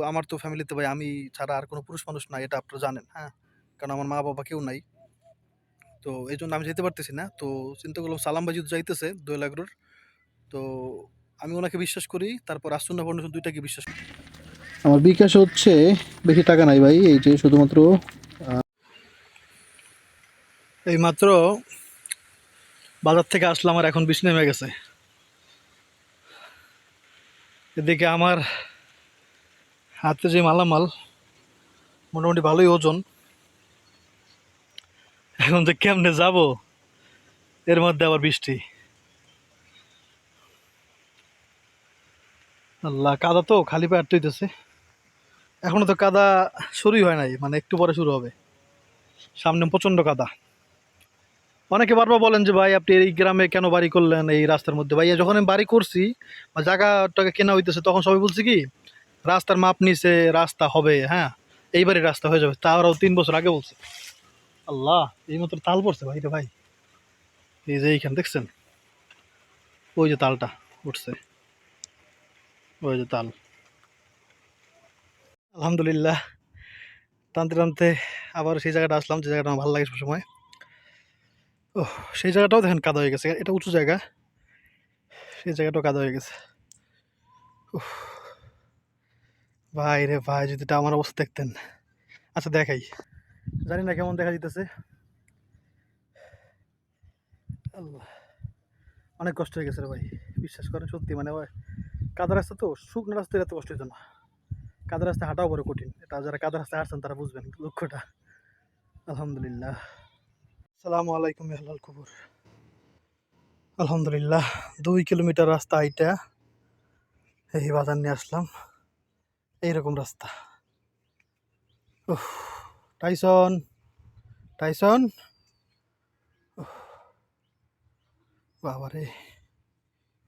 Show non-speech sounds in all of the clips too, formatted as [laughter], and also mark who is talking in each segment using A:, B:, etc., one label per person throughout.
A: তো আমার তো ফ্যামিলিতে ভাই আমি ছাড়া আর কোনো পুরুষ মানুষ নাই এটা আপনারা জানেন হ্যাঁ? কারণ আমার মা বাবা কেউ নাই। তো এই জন্য আমি যেতে পারতেছি না। তো চিন্তা করলাম সালাম ভাই যদি যাইতেছে দোয়েল আগ্রোর তো আমি ওনাকে বিশ্বাস করি তারপর আসুন্না ফাউন্ডেশন দুইটাকে বিশ্বাস করি।
B: আমার বিকাশ হচ্ছে বেশি টাকা নাই ভাই এই যে শুধুমাত্র
A: এই মাত্র বাজার থেকে আসলাম আর এখন বৃষ্টি নেমে গেছে। এদিকে আমার হাতে যে মালামাল, মোটামুটি ভালোই ওজন। এখন তো কেমনে যাব, এর মধ্যে আবার বৃষ্টি। আল্লাহ, কাদা তো খালি পায়ে আটতেছে এখনও তো কাদা শুরুই হয় নাই মানে একটু পরে শুরু হবে। সামনে প্রচণ্ড কাদা। অনেকে বারবার বলেন যে, ভাই, আপনি এই গ্রামে কেন বাড়ি করলেন, এই রাস্তার মধ্যে? ভাইয়া, যখন আমি বাড়ি করছি, বা জায়গাটাকে কেনা হইতেছে, তখন সবাই বলছে কি রাস্তার মাপ নিছে রাস্তা হবে হ্যাঁ? এইবারই রাস্তা হয়ে যাবে। তা তারাও তিন বছর আগে বলছে। আল্লাহ, এই মতো তাল পড়ছে ভাই রে ভাই। এই যে এইখানে, দেখছেন? ওই যে তালটা উঠছে। ওই যে তাল। আলহামদুলিল্লাহ। টানতে টানতে আবার সেই জায়গাটা আসলাম, যে জায়গাটা আমার ভালো লাগে সবসময়। ও সেই জায়গাটাও দেখেন কাদা হয়ে গেছে। এটা উঁচু জায়গা। সেই জায়গাটাও কাদা হয়ে গেছে। ভাই রে ভাই, যদি এটা আমার অবস্থা দেখতেন। আচ্ছা দেখাই। জানি না কেমন দেখা যেতেছে আল্লাহ। অনেক কষ্ট হয়ে গেছে রে ভাই। বিশ্বাস করেন, সত্যি মানে ভাই কাদা রাস্তা তো, শুকনো রাস্তায় এত কষ্ট হতো না। কাদা রাস্তায় হাঁটাও বড় কঠিন। এটা যারা কাদা রাস্তায় হাঁটছেন, তারা বুঝবেন লক্ষ্যটা। আলহামদুলিল্লাহ। সালামু আলাইকুম হালাল খবর। আলহামদুলিল্লাহ, দুই কিলোমিটার রাস্তা এইটা এই বাজার নিয়ে আসলাম। এইরকম রাস্তা। Tyson Tyson. উফ, বাবারে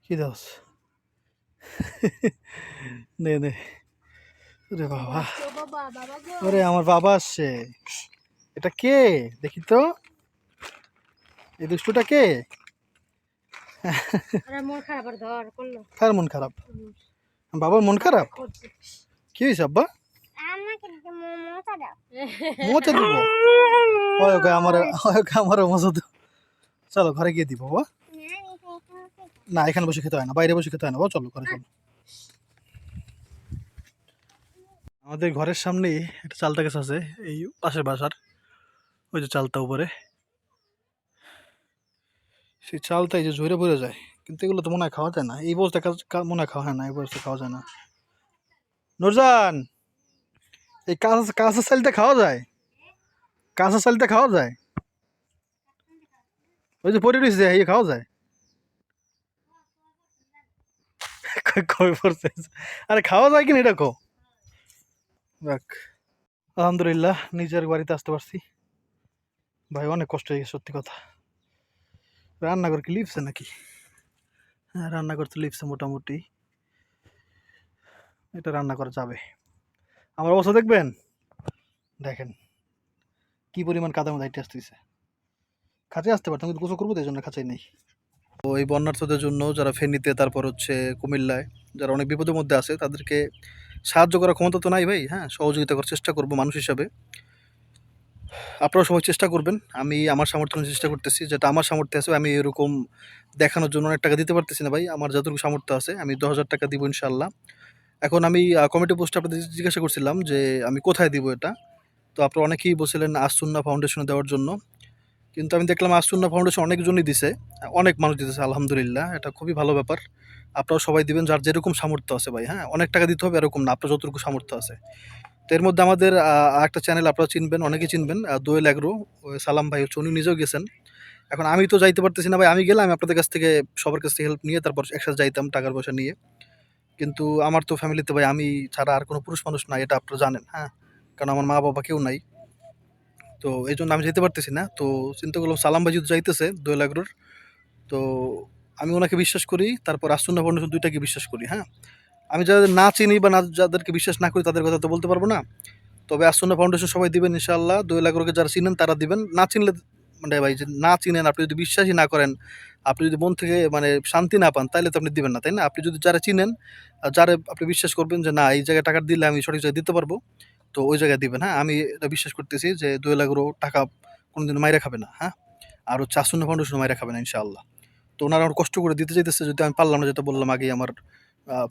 A: কি দোষ? নে নে। রে বাবা।
C: বাবা বাবা
A: ওরে আমার বাবা আসছে। এটা কে? দেখি তো। এই দুষ্টুটা কে?
C: আরে মন খারাপ ধর করল।
A: কার মন খারাপ? বাবার মন খারাপ? কি হয়েছে আব্বা? মোচা দিব? ওকে আমার ওকে মজা দিব চলো ঘরে গিয়ে দিব বাবা না এখানে বসে খেতে হয় না বাইরে বসে খেতে হয় না বাবা চলো ঘরে চলো। আমাদের ঘরের সামনেই একটা চালতা গাছ আছে এই পাশের বাসার। ওই যে চালতা উপরে। সেই চালটা এই যে ঝরে পড়ে যায় কিন্তু এগুলো তো মনে হয় খাওয়া যায় না। এই বস্তা মনে হয় খাওয়া হয় না এই বস্তা খাওয়া যায় না। নুরজান, এই কাঁচা কাঁচা চালটা খাওয়া যায়? কাঁচা চালটা খাওয়া যায়? ওই যে পরে রয়েছে, এই খাওয়া যায়? [laughs] আরে খাওয়া যায় কিনা এটা কো যাক, আলহামদুলিল্লাহ, নিজের বাড়িতে আসতে পারছি। ভাই, অনেক কষ্ট হয়ে গেছে, সত্যি কথা। রান্নাঘর কি লিপসে নাকি? হ্যাঁ রান্নাঘর তো লিপসে মোটামুটি। এটা রান্না করা যাবে। আমার অবস্থা দেখবেন? দেখেন, কি পরিমাণ কাদার মধ্যে আসতেছে। খাঁচে আসতে পারতাম, কিন্তু গোসল করব এই জন্য খাঁচাই নেই। তো এই বন্যার্থদের জন্য যারা ফেনীতে, তারপর হচ্ছে কুমিল্লায়, যারা অনেক বিপদের মধ্যে আছে, তাদেরকে সাহায্য করার ক্ষমতা তো নাই ভাই হ্যাঁ? সহযোগিতা করার চেষ্টা করব মানুষ হিসাবে। আপনারা সবাই চেষ্টা করবেন। আমি আমার সামর্থ্য চেষ্টা করতেছি, যেটা আমার সামর্থ্য আছে, আমি এরকম দেখানোর জন্য অনেক টাকা দিতে পারতেছি না ভাই। আমার যতটুকু সামর্থ্য আছে, আমি দশ হাজার টাকা দিব ইনশাল্লাহ এখন আমি কমিটি পোস্টে আপনাদের জিজ্ঞাসা করছিলাম যে আমি কোথায় দিব এটা, তো আপনারা অনেকেই বলছিলেন আসুন্না ফাউন্ডেশনে দেওয়ার জন্য। কিন্তু আমি দেখলাম আসুন্না ফাউন্ডেশন অনেকজনই দিছে, অনেক মানুষ দিতেছে, আলহামদুলিল্লাহ, এটা খুবই ভালো ব্যাপার। আপনারা সবাই দিবেন যার যেরকম সামর্থ্য আছে ভাই হ্যাঁ? অনেক টাকা দিতে হবে, এরকম না, আপনার যতটুকু সামর্থ্য আছে। তো এর মধ্যে আমাদের একটা চ্যানেল আপনারা চিনবেন, অনেকেই চিনবেন দোয়েল অ্যাগ্রো সালাম ভাই হচ্ছে, উনি নিজেও গেছেন। এখন আমি তো যাইতে পারতেছি না ভাই, আমি গেলাম আপনাদের কাছ থেকে, সবার কাছ থেকে হেল্প নিয়ে তারপর একসাথে যাইতাম টাকার পয়সা নিয়ে। কিন্তু আমার তো ফ্যামিলিতে ভাই আমি ছাড়া আর কোনো পুরুষ মানুষ নাই, এটা আপনারা জানেন হ্যাঁ? কারণ আমার মা বাবা কেউ নাই। তো এই জন্য আমি যেতে পারতেছি না। তো চিন্তা করলাম সালাম ভাই যদি যাইতেছে দোয়েল আগ্রোর তো আমি ওনাকে বিশ্বাস করি, তারপর আসুন্না ফাউন্ডেশন দুইটাকে বিশ্বাস করি হ্যাঁ? আমি যাদের না চিনি বা না, যাদেরকে বিশ্বাস না করি তাদের কথা তো বলতে পারব না। তবে আসুন্না ফাউন্ডেশন সবাই দিবেন ইনশাআল্লাহ। দোয়েল আগ্রোকে যারা চিনেন তারা দিবেন। না চিনলে
D: মানে ভাই যে না চিনেন, আপনি যদি বিশ্বাসই না করেন, আপনি যদি মন থেকে মানে শান্তি না পান তাহলে তো আপনি দিবেন না, তাই না? আপনি যদি যারা চিনেন, আর যারা আপনি বিশ্বাস করবেন যে না, এই জায়গায় টাকা দিলে আমি সঠিক জায়গায় দিতে পারব, তো ওই জায়গায় দিবেন হ্যাঁ? আমি এটা বিশ্বাস করতেছি যে দুই লাখ টাকা কোনোদিন মাইরা খাবে না হ্যাঁ? আর হচ্ছে আসন্ন ফাউন্ডেশন মাইরা খাবে না, ইনশাআল্লাহ। তো ওনারা আমার কষ্ট করে দিতে চাইতেছে, যদি আমি পারলাম না, যেটা বললাম আগেই আমার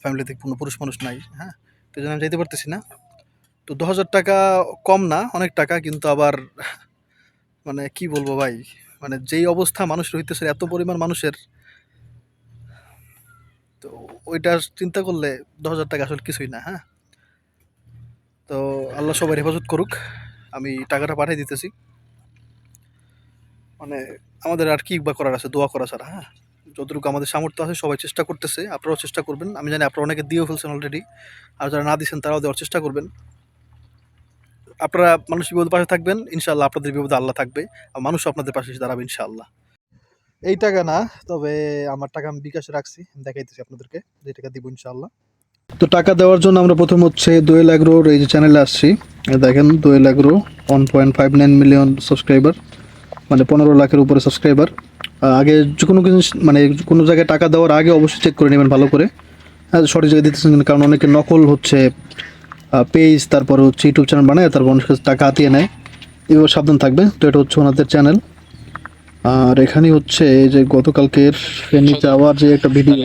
D: ফ্যামিলিতে কোনো পুরুষ মানুষ নাই হ্যাঁ? তো আমি যাইতে পারতেছি না। তো দু হাজার টাকা কম না, অনেক টাকা, কিন্তু আবার মানে কি বলব ভাই? মানে যেই অবস্থা মানুষের হইতেছে এত পরিমাণ মানুষের, তো ওইটা চিন্তা করলে দশ হাজার টাকা আসলে কিছুই না হ্যাঁ? তো আল্লাহ সবাই হেফাজত করুক, আমি টাকাটা পাঠিয়ে দিতেছি। মানে আমাদের আর কি বা করার আছে, দোয়া করা ছাড়া হ্যাঁ? যতটুকু আমাদের সামর্থ্য আছে, সবাই চেষ্টা করতেছে, আপনারাও চেষ্টা করবেন। আমি জানি আপনারা অনেকে দিয়েও ফেলছেন অলরেডি আর যারা না দিয়েছেন, তারাও দেওয়ার চেষ্টা করবেন। আপনারা মানুষের বিপদ পাশে থাকবেন ইনশাল্লাহ আপনাদের বিপদে আল্লাহ থাকবে, আর মানুষ আপনাদের পাশে দাঁড়াবে ইনশাল্লাহ এই টাকা না, তবে আমার টাকা আমি বিকাশে রাখছি দেখাইতেছি আপনাদেরকে, যে টাকা দিব ইনশাল্লাহ
A: তো টাকা দেওয়ার জন্য আমরা প্রথম হচ্ছে দোয়েল অ্যাগ্রোর এই যে চ্যানেলে আসছি। দেখেন, Doel agro one point five nine million subscriber মানে পনেরো লাখের উপরে সাবস্ক্রাইবার আগে যে কোনো কিছু মানে কোনো জায়গায় টাকা দেওয়ার আগে অবশ্যই চেক করে নেবেন ভালো করে। হ্যাঁ সঠিক জায়গায় দিতেছেন কারণ অনেকে নকল হচ্ছে পেজ তারপর হচ্ছে ইউটিউব চ্যানেল বানায়, তারপর কাছে টাকা হাতিয়ে নেয়। এভাবে সাবধান থাকবে। তো এটা হচ্ছে ওনাদের চ্যানেল আর এখানে হচ্ছে যে গতকালকের ফেনি যাওয়ার যে একটা ভিডিও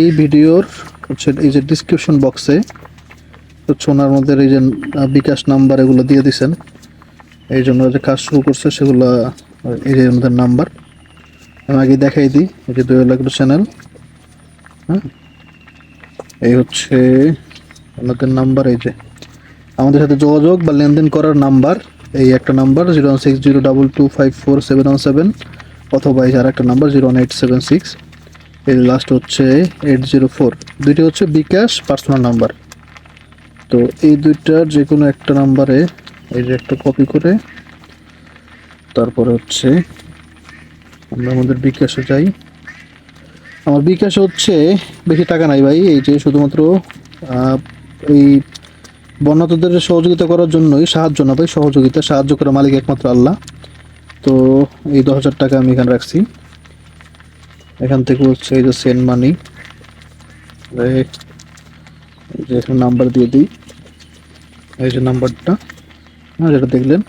A: এই ভিডিওর হচ্ছে এই যে ডিসক্রিপশন বক্সে হচ্ছে ওনার মধ্যে এই যে বিকাশ নাম্বার এগুলো দিয়ে দিছেন। এই জন্য যে কাজ শুরু করছে সেগুলো, এই যে আমাদের নাম্বার আমি আগে দেখাই দিই, এই যে দুই চ্যানেল হ্যাঁ? এই হচ্ছে ওনাদের নাম্বার এই যে। আমাদের সাথে যোগাযোগ বা লেনদেন করার নাম্বার এই একটা number zero one six zero double two five four seven one seven অথবা এই আর একটা number zero one eight seven six এর লাস্ট হচ্ছে এইট জিরো ফোর দুইটি হচ্ছে বিকাশ পার্সোনাল নাম্বার তো এই দুইটার যে কোনো একটা নাম্বারে এই যে একটা কপি করে, তারপরে হচ্ছে আমরা আমাদের বিকাশে যাই। আমার বিকাশে হচ্ছে, বেশি টাকা নাই ভাই, এই যে শুধুমাত্র এই বন্যাতদের সহযোগিতা করার জন্যই, সাহায্য না ভাই সহযোগিতা, সাহায্য করা মালিক একমাত্র আল্লাহ। তো এই দশ হাজার টাকা আমি এখানে রাখছি। এখান থেকে হচ্ছে এই যে সেন্ড মানি এখানে নাম্বার দিয়ে দিই। এই যে নাম্বারটা হ্যাঁ যেটা দেখলেন।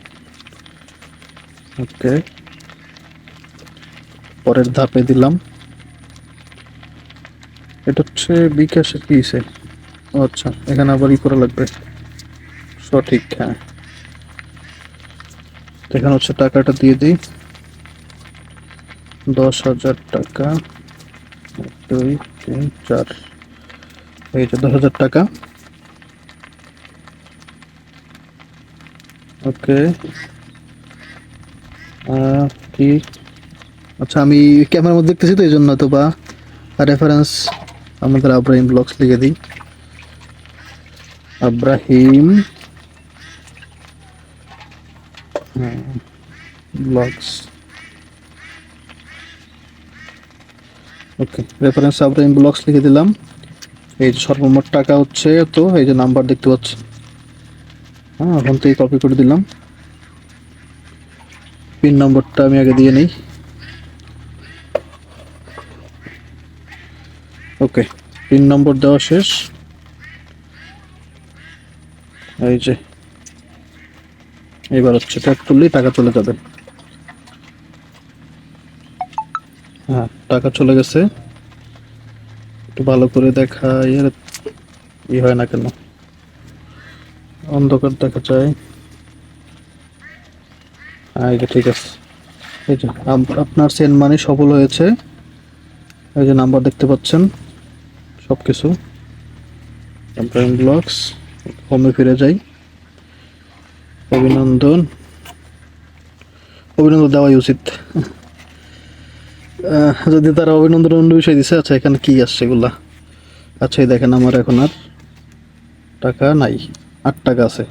A: ওকে পরের ধাপে দিলাম। এটা হচ্ছে বিকাশের কি আচ্ছা এখানে আবার ই করা লাগবে। সঠিক হ্যাঁ। এখানে হচ্ছে টাকাটা দিয়ে দিই। দশ হাজার টাকা। দুই, তিন, চার। এই যে দশ হাজার টাকা। ওকে। কি? আচ্ছা আমি ক্যামেরার মধ্যে দেখতেছি তো, এই জন্য তো বা রেফারেন্স আমাদের আব্রাহিম ব্লগস লিখে দিই। Abraham. Blogs okay reference Abraham blogs লিখে দিলাম। এই যে সর্বমোট টাকা হচ্ছে তো, এই যে নাম্বার দেখতে পাচ্ছি। হ্যাঁ এখন থেকে কপি করে দিলাম। পিন নম্বরটা আমি আগে দিয়ে নিই। ওকে, পিন নম্বর দেওয়া শেষ। এই যে, এবার হচ্ছে ট্যাপ করলেই টাকা চলে যাবে। হ্যাঁ টাকা চলে গেছে। একটু ভালো করে দেখা ইয়ে ই হয় না কেন? অন্ধকার দেখা যায়। হ্যাঁ ঠিক আছে। এই যে আপ- আপনার সেন্ড মানি সফল হয়েছে। এই যে নাম্বার দেখতে পাচ্ছেন সব কিছু ব্লগস হোমে ফিরে যাই। অভিনন্দন। অভিনন্দন দেওয়াই উচিত। যদি তারা অভিনন্দন অন্য বিষয় দিছে আচ্ছা এখানে কি আসছে এগুলা? আচ্ছা এই দেখেন, আমার এখন আর টাকা নাই। আট টাকা আছে।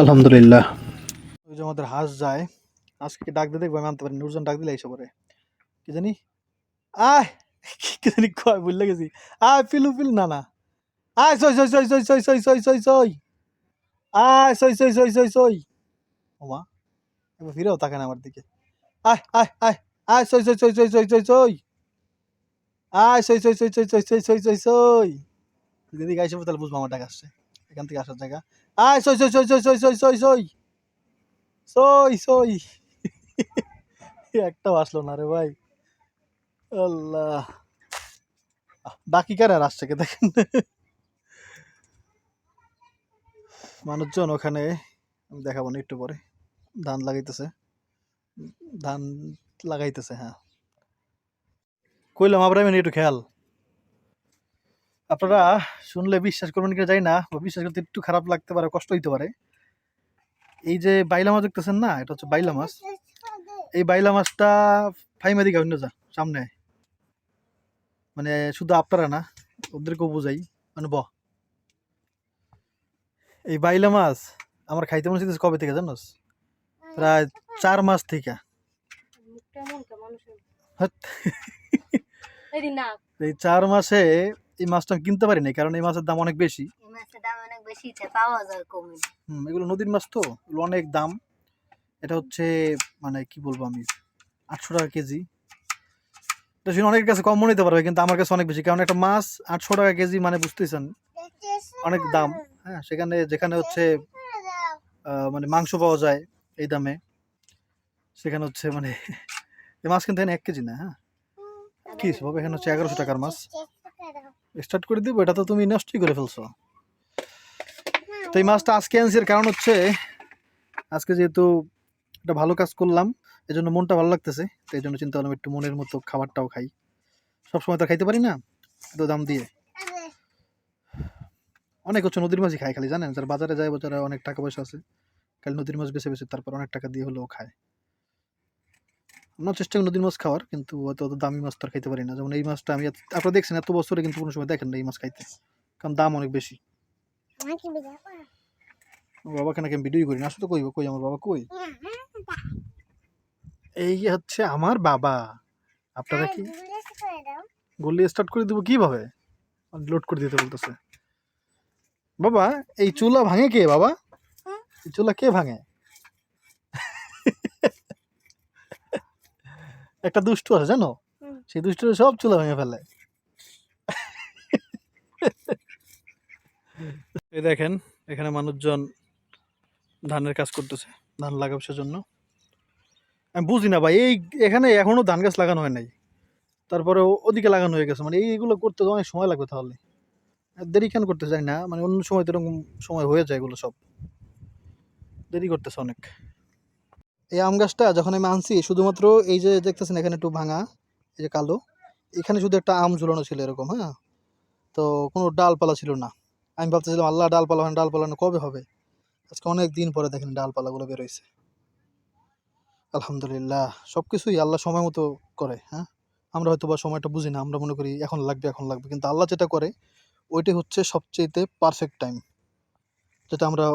A: আলহামদুলিল্লাহ।
D: আমাদের হাঁস যায়, আজকে ডাক দিয়ে দেখব, আমি আনতে পারি নুরজন ডাক দিলে এসে পরে কি জানি? আয়! কি জানি কয় বুঝলে গেছি আয় পিলু পিল না না। আয় সই সই সই সই সই সই সই সই সই আয় সই সই সই সই সই ওমা
A: এবার ফিরেও তাকান আমার দিকে আয় আয় আয় আয় সই সই সই সই সই সই সই আয় সই সই সই সই সই সই সই সই সই যদি গাইছে তাহলে বুঝব আমার ডাক আসছে এখান থেকে আসার জায়গা আয় সই সই সই সই সই সই সই সই সই সই একটাও আসলো না রে ভাই আল্লাহ বাকি কার আর আসছে কে দেখেন মানুষজন ওখানে, আমি দেখাবো না একটু পরে। ধান লাগাইতেছে। ধান লাগাইতেছে হ্যাঁ। কইলাম আবার একটু খেয়াল। আপনারা শুনলে বিশ্বাস করবেন কিনা যাই না, বা বিশ্বাস করতে একটু খারাপ লাগতে পারে, কষ্ট হইতে পারে। এই যে বাইলা মাছ দেখতেছেন না, এটা হচ্ছে বাইলা মাছ। এই বাইলা মাছটা ফাইমা দিকে অন্য যা, সামনে। মানে শুধু আপনারা না, ওদেরকেও বুঝাই। মানে ব। এই বাইলা মাছ আমার খাইতে মনে হচ্ছে কবে থেকে জানোস? প্রায় চার মাস থেকে। এই চার মাসে এই মাছটা আমি কিনতে পারি না কারণ এই মাছের দাম অনেক বেশি। হুম এগুলো নদীর মাছ তো এগুলো অনেক দাম। এটা হচ্ছে মানে কি বলব আমি আটশো টাকা কেজি। এটা শুনে অনেকের কাছে কম মনে হতে পারবে কিন্তু আমার কাছে অনেক বেশি কারণ একটা মাছ আটশো টাকা কেজি মানে বুঝতেছেন অনেক দাম। হ্যাঁ সেখানে, যেখানে হচ্ছে মানে মাংস পাওয়া যায় এই দামে। সেখানে হচ্ছে মানে এই মাছ কিন্তু এক কেজি না হ্যাঁ? কি বাবা এখানে হচ্ছে এগারোশো টাকার মাছ। স্টার্ট করে দিব, এটা তো তুমি নষ্টই করে ফেলছো। তো এই মাছটা আজকে এর কারণ হচ্ছে, আজকে যেহেতু একটা ভালো কাজ করলাম এই জন্য মনটা ভালো লাগতেছে। তো এই জন্য চিন্তা করলাম একটু মনের মতো খাবারটাও খাই। সবসময় তো খাইতে পারি না, এত দাম দিয়ে। অনেক হচ্ছে নদীর মাছই খায় খালি জানেন? যারা বাজারে যায় বাজারে অনেক টাকা পয়সা আছে। খালি নদীর মাছ বেছে বেছে তারপর অনেক টাকা দিয়ে হলেও খায়। আমরা চেষ্টা করি নদীর মাছ খাওয়ার কিন্তু অত অত দামি মাছ তো আর খাইতে পারি না। যেমন এই মাছটা আমি আপনারা দেখছেন এত বছরে কিন্তু কোনো সময় দেখেন না এই মাছ খাইতে। কারণ দাম অনেক বেশি। আমার বাবাকে নাকি আমি ভিডিও করি না আসলে তো কইব কই? আমার বাবা কই? এই হচ্ছে আমার বাবা। আপনারা কি? গুলি স্টার্ট করে দেবো কীভাবে? লোড করে দিতে বলতেছে। বাবা এই চুলা ভাঙে কে বাবা? এই চুলা কে ভাঙে? একটা দুষ্টু আছে জানো? সেই দুষ্টু সব চুলা ভেঙে ফেলে। এই দেখেন এখানে মানুষজন ধানের কাজ করতেছে ধান লাগাবে সেজন্য। আমি বুঝি না ভাই এই এখানে এখনও ধান গাছ লাগানো হয় নাই। তারপরে ওদিকে লাগানো হয়ে গেছে মানে এইগুলো করতে তো অনেক সময় লাগবে তাহলে। দেরি কেন করতে চাই না? মানে অন্য সময় তো এরকম সময় হয়ে যায় এগুলো সব। দেরি করতেছে অনেক। এই আম গাছটা যখন আমি আনছি, শুধুমাত্র এই যে দেখতেছেন এখানে একটু ভাঙা, এই যে কালো, এখানে শুধু একটা আম ঝুলানো ছিল এরকম হ্যাঁ? তো কোনো ডালপালা ছিল না। আমি ভাবতেছিলাম, আল্লাহ, ডালপালা হয় ডালপালা না, কবে হবে? আজকে অনেক দিন পরে দেখেন ডালপালাগুলো বেরোইছে আলহামদুলিল্লাহ সব কিছুই আল্লাহ সময় মতো করে হ্যাঁ? আমরা হয়তো বা সময়টা বুঝি না, আমরা মনে করি এখন লাগবে এখন লাগবে। কিন্তু আল্লাহ যেটা করে ওইটাই হচ্ছে সবচেয়েতে পারফেক্ট টাইম যেটা আমরা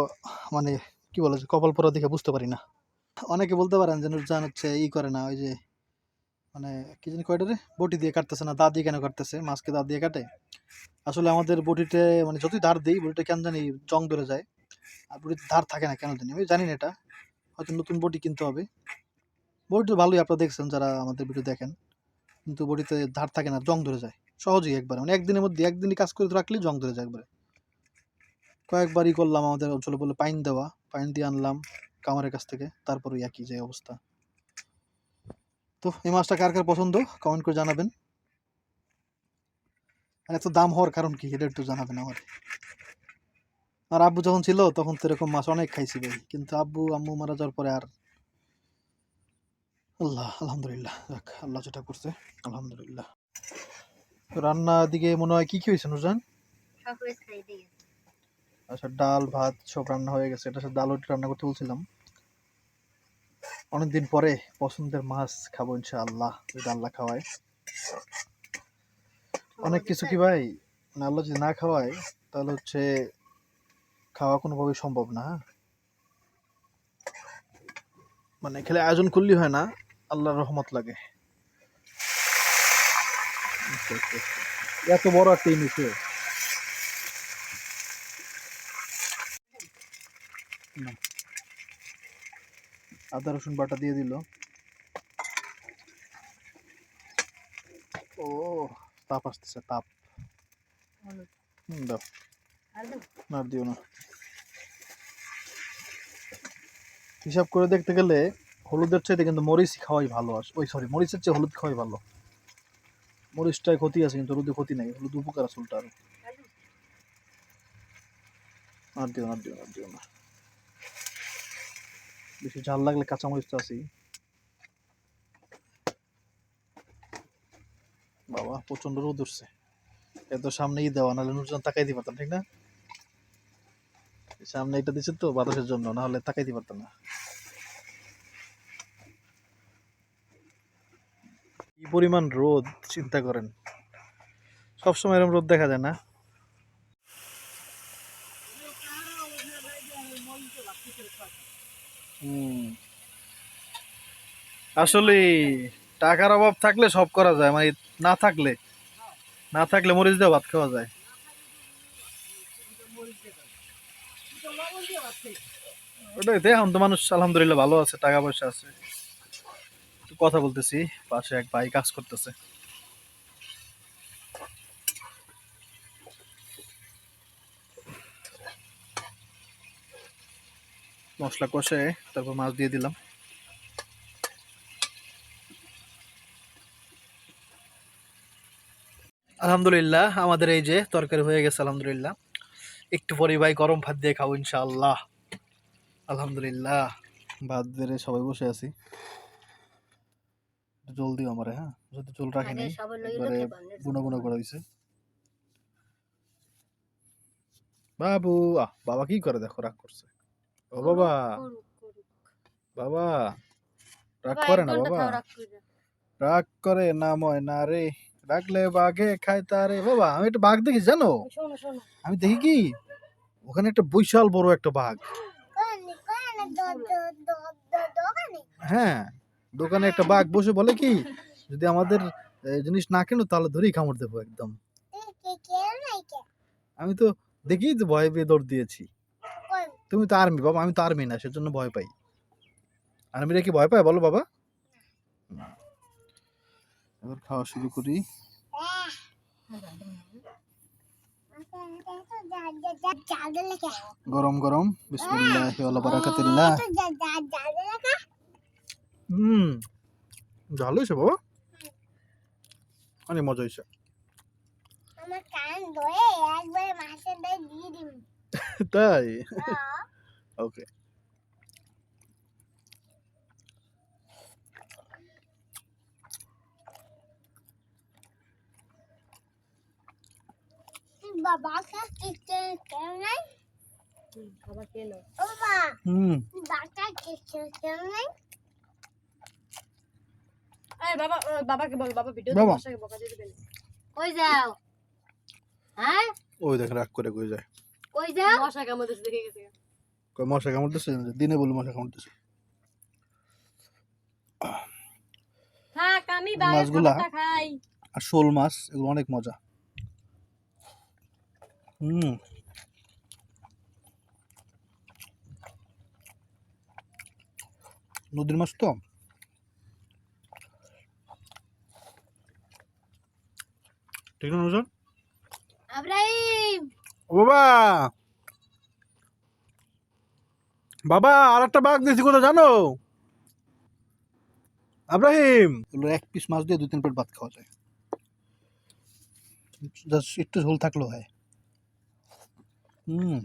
A: মানে কি বলে কপাল পরা দেখে বুঝতে পারি না। অনেকে বলতে পারেন যে নুরজান হচ্ছে ই করে না, ওই যে মানে কি জানি কয়টা রে? বটি দিয়ে কাটতেছে না দা দিয়ে কেন কাটতেছে? মাছকে দা দিয়ে কাটে? আসলে আমাদের বটিতে মানে যতই ধার দিই, বটিটা কেন জানি জং ধরে যায়। আর বটিতে ধার থাকে না কেন জানি, আমি জানি না এটা। হয়তো নতুন বটি কিনতে হবে। বটি ভালোই আপনারা দেখছেন, যারা আমাদের ভিডিও দেখেন। কিন্তু বডিতে ধার থাকে না, জং ধরে যায়। সহজেই একবার। মানে একদিনের মধ্যে একদিনই কাজ করে রাখলে জং ধরে যায় একবারে। কয়েকবারই করলাম আমাদের অঞ্চলে বলে পাইন দেওয়া। পাইন দিয়ে আনলাম কামারের কাছ থেকে তারপরে একই যে অবস্থা। তো এই মাছটা কার কার পছন্দ? কমেন্ট করে জানাবেন। আর এত দাম হওয়ার কারণ কি? এটা একটু জানাবেন আমার আর আব্বু যখন ছিল, তখন তো এরকম মাছ অনেক খাইছি ভাই। কিন্তু আব্বু, আম্মু মারা যাওয়ার পরে আর আল্লাহ, আলহামদুলিল্লাহ। আল্লাহ যেটা করছে, আলহামদুলিল্লাহ। রান্না দিকে মনে হয় কি কি হয়েছে নুরজান?
C: সব
A: আচ্ছা ডাল ভাত সব রান্না হয়ে গেছে। এটা সাথে ডাল রান্না করতে বলছিলাম। অনেকদিন পরে পছন্দের মাছ খাব ইনশাআল্লাহ যদি আল্লাহ খাওয়ায়। অনেক কিছু কি ভাই? মানে আল্লাহ যদি না খাওয়ায় তাহলে হচ্ছে খাওয়া কোনোভাবেই সম্ভব না হ্যাঁ? মানে খেলে আয়োজন করলেই হয় না আল্লাহর রহমত লাগে। এত বড় একটা ইনিছে আদা, রসুন বাটা দিয়ে দিল। ও, তাপ আসতেছে, তাপ। না, দিও না। হিসাব করে দেখতে গেলে হলুদের চাইতে কিন্তু মরিচ খাওয়াই ভালো আস ওই সরি মরিচের চেয়ে হলুদ খাওয়াই ভালো। মরিচটায় ক্ষতি আছে কিন্তু হলুদে ক্ষতি নাই হলুদ উপকার আছে উল্টা আরও।
C: আর
A: দিও না দিও না দিও না। বেশি ঝাল লাগলে আছেই। বাবা প্রচণ্ড রোদ উঠছে। এত সামনেই দেওয়া, নাহলে নুরজান তাকাই দিতে পারতাম, ঠিক না? সামনে এটা দিচ্ছে তো বাতাসের জন্য না হলে তাকাই দিতে পারতাম না। কি পরিমাণ রোদ, চিন্তা করেন। সবসময় এরকম রোদ দেখা যায় না। আসলে টাকার অভাব থাকলে সব করা যায় মানে না থাকলে না থাকলে মরিচ দিয়ে ভাত খাওয়া যায়। ওটাই তো, এখন তো মানুষ আলহামদুলিল্লাহ ভালো আছে, টাকা পয়সা আছে। কথা বলতেছি, পাশে এক ভাই কাজ করতেছে। মশলা কষে তারপর মাছ দিয়ে দিলাম। আলহামদুলিল্লাহ, আমাদের এই যে তরকারি হয়ে গেছে, আলহামদুলিল্লাহ। একটু পরে ভাই গরম ভাত দিয়ে খাব ইনশাআল্লাহ। আলহামদুলিল্লাহ। ভাত বেড়ে সবাই বসে আছি। একটু জল দিও আমারে হ্যাঁ যদি জল রাখি নাই
C: লগে
A: একবারে বুনো বুনো করা হয়েছে বাবু আহ বাবা কি করে দেখো রাগ করছে ও বাবা। বাবা রাগ করে না বাবা
C: রাগ
A: করে না ময় না রে রাখলে বাঘে খায় তারে বাবা আমি একটা বাঘ দেখি জানো
C: শোনো শোনো
A: আমি দেখি কি ওখানে একটা বিশাল বড় একটা বাঘ হ্যাঁ দোকানে একটা বাঘ বসে বলে কি যদি আমাদের জিনিস না কেনো তাহলে ধরেই কামড় দেবো একদম আমি তো দেখি তো ভয় পেয়ে দৌড় দিয়েছি তুমি তো আর্মি বাবা আমি তো আর্মি না সেজন্য ভয় পাই আর্মিরা কি ভয় পায় বলো বাবা এবার খাওয়া শুরু করি গরম গরম বিসমিল্লাহ বারাকাতিল্লাহ হুম ভালো হয়েছে বাবা অনেক মজা হয়েছে
C: আমার কান ধরে একবারে মাছের দই দিয়ে দিবি
A: তাই ওকে
C: বাবা কিচেন কেউ নাই বাবা কেন ও বাবা
A: হুম
C: বাবা কিচেন কেউ নাই আরে বাবা ও, বাবাকে বল বাবা ভিডিও
A: বাবা।
C: বকা দিয়ে দিবেন কই যাও? হ্যাঁ?
A: ওই দেখ রাগ করে কই যায়।
C: কই যাও? মশা কামড়েছে দেখে গেছে।
A: কই মশা কামড়তেছে দিনে বলি মশা কামড়তেছে
C: থাক আমি
A: মাছগুলা-
C: খাই।
A: আর শোল মাছ এগুলো অনেক মজা। হুম। নদীর মাছ তো? ঠিক না নুজন
C: আব্রাহিম!
A: ও বাবা! বাবা আর একটা বাঘ দিয়েছি কোথাও জানো? আব্রাহিম! এগুলো এক পিস মাছ দিয়ে দুই তিন প্লেট ভাত খাওয়া যায়। জাস্ট একটু ঝোল থাকলেও হয়। হুম।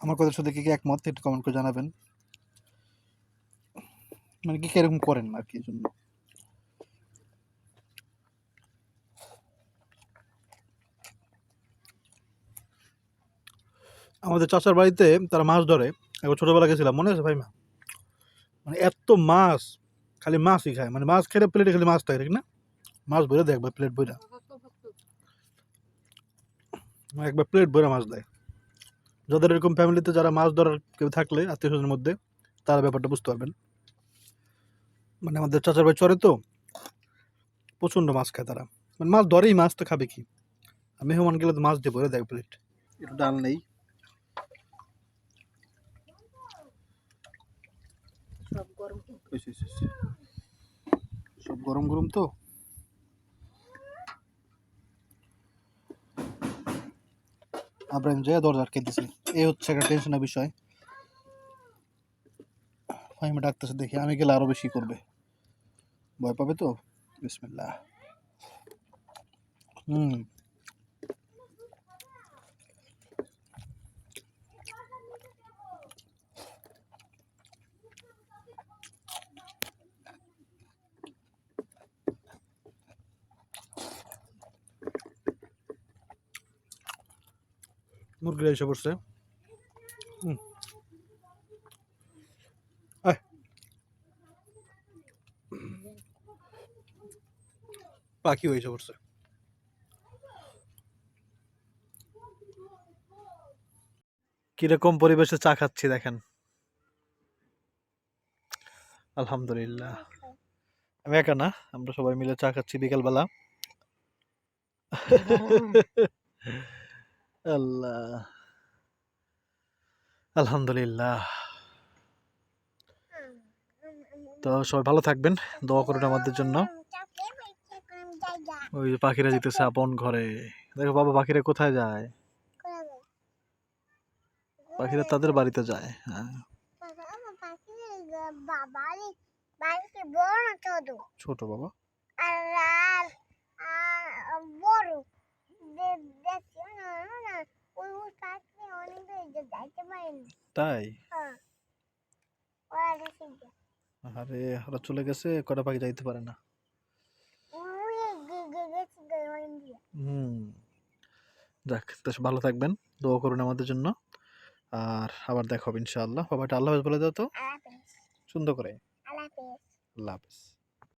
A: আমার কথার সাথে কি কি একমত একটু কমেন্ট করে জানাবেন। মানে কি কীরকম করেন আর কি জন্য। আমাদের চাচার বাড়িতে তারা মাছ ধরে। একবার ছোটবেলা গেছিলাম, মনে আছে ভাই মা মানে এত মাছ, খালি মাছই খায়। মানে মাছ খেলে প্লেটে খালি মাছ থাকে, ঠিক না? মাছ ভরে দেয় একবার প্লেট বইরা মানে একবার প্লেট ভরে মাছ দেয়। যাদের এরকম ফ্যামিলিতে যারা মাছ ধরার কেউ থাকলে আত্মীয় স্বজনের মধ্যে, তারা ব্যাপারটা বুঝতে পারবেন। মানে আমাদের চাচার ভাই চরে তো। প্রচণ্ড মাছ খায় তারা। মানে মাছ ধরেই মাছ তো খাবে কি? আর মেহমান গেলে তো মাছ দেবো দেয় প্লেট একটু ডাল নেই।
E: সব গরম
A: গরম গরম তো? আব্রাহিম যায় দরজা আটকে দিছে এই হচ্ছে একটা টেনশনের বিষয়। আমি ডাকতেছে দেখি আমি গেলে আরও বেশি করবে। ভয় পাবে তো? বিসমিল্লাহ। হুম। মুরগিরা এসে পড়ছে। হুম। পাখি হয়েছে পড়ছে কীরকম পরিবেশে চা খাচ্ছি দেখেন। আলহামদুলিল্লাহ। আমি একা না, আমরা সবাই মিলে চা খাচ্ছি বিকালবেলা। আল্লাহ। আলহামদুলিল্লাহ। তো সবাই ভালো থাকবেন, দোয়া করুন আমাদের জন্য। ওই যে পাখিরা যেতেছে আপন ঘরে। দেখো বাবা, পাখিরা কোথায় যায়? পাখিরা তাদের বাড়িতে যায় হ্যাঁ।
C: ছোট
A: বাবা? তাই। আরে চলে গেছে, কটা পাখি যাইতে পারে না
C: ওই গে- গে- গেছে গে অনেক দূরে।
A: হুম যাক বেশ ভালো থাকবেন দোয়া করুন আমাদের জন্য। আর আবার দেখা হবে ইনশাআল্লাহ। বাবাটা আল্লাহ বলে দাও তো। সুন্দর করে।
C: আল্লাহ হাফিজ।
A: আল্লাহ হাফেজ।